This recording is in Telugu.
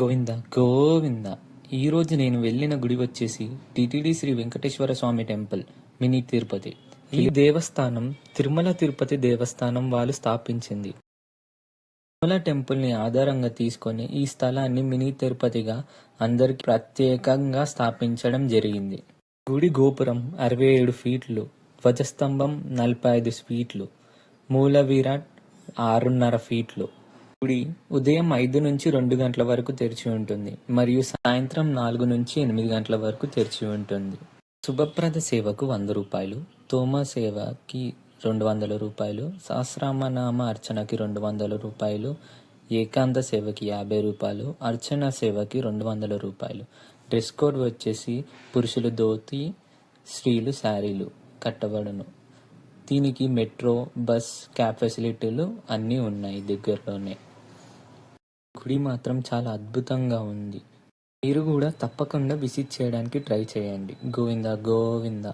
గోవింద గోవింద. ఈరోజు నేను వెళ్ళిన గుడి వచ్చేసి TTD Sri Venkateswara Swamy temple mini Tirupati. ఈ దేవస్థానం తిరుమల తిరుపతి దేవస్థానం వాళ్ళు స్థాపించింది. తిరుమల టెంపుల్ని ఆధారంగా తీసుకొని ఈ స్థలాన్ని మినీ తిరుపతిగా అందరికి ప్రత్యేకంగా స్థాపించడం జరిగింది. గుడి గోపురం అరవై ఏడు ఫీట్లు ధ్వజస్తంభం నలభై ఐదు ఫీట్లు మూల విరాట్ ఆరున్నర ఫీట్లు గుడి ఉదయం ఐదు నుంచి రెండు గంటల వరకు తెరిచి ఉంటుంది మరియు సాయంత్రం నాలుగు నుంచి ఎనిమిది గంటల వరకు తెరిచి ఉంటుంది. శుభప్రద సేవకు వంద రూపాయలు తోమ సేవకి రెండు వందల రూపాయలు సహస్రామనామ అర్చనకి రెండు వందల రూపాయలు ఏకాంత సేవకి యాభై రూపాయలు అర్చన సేవకి రెండు వందల రూపాయలు. డ్రెస్ కోడ్ వచ్చేసి పురుషులు ధోతి స్త్రీలు శారీలు కట్టబడును. దీనికి మెట్రో బస్ క్యాబ్ ఫెసిలిటీలు అన్నీ ఉన్నాయి దగ్గరలోనే. గుడి మాత్రం చాలా అద్భుతంగా ఉంది. మీరు కూడా తప్పకుండా విజిట్ చేయడానికి ట్రై చేయండి. గోవింద గోవింద.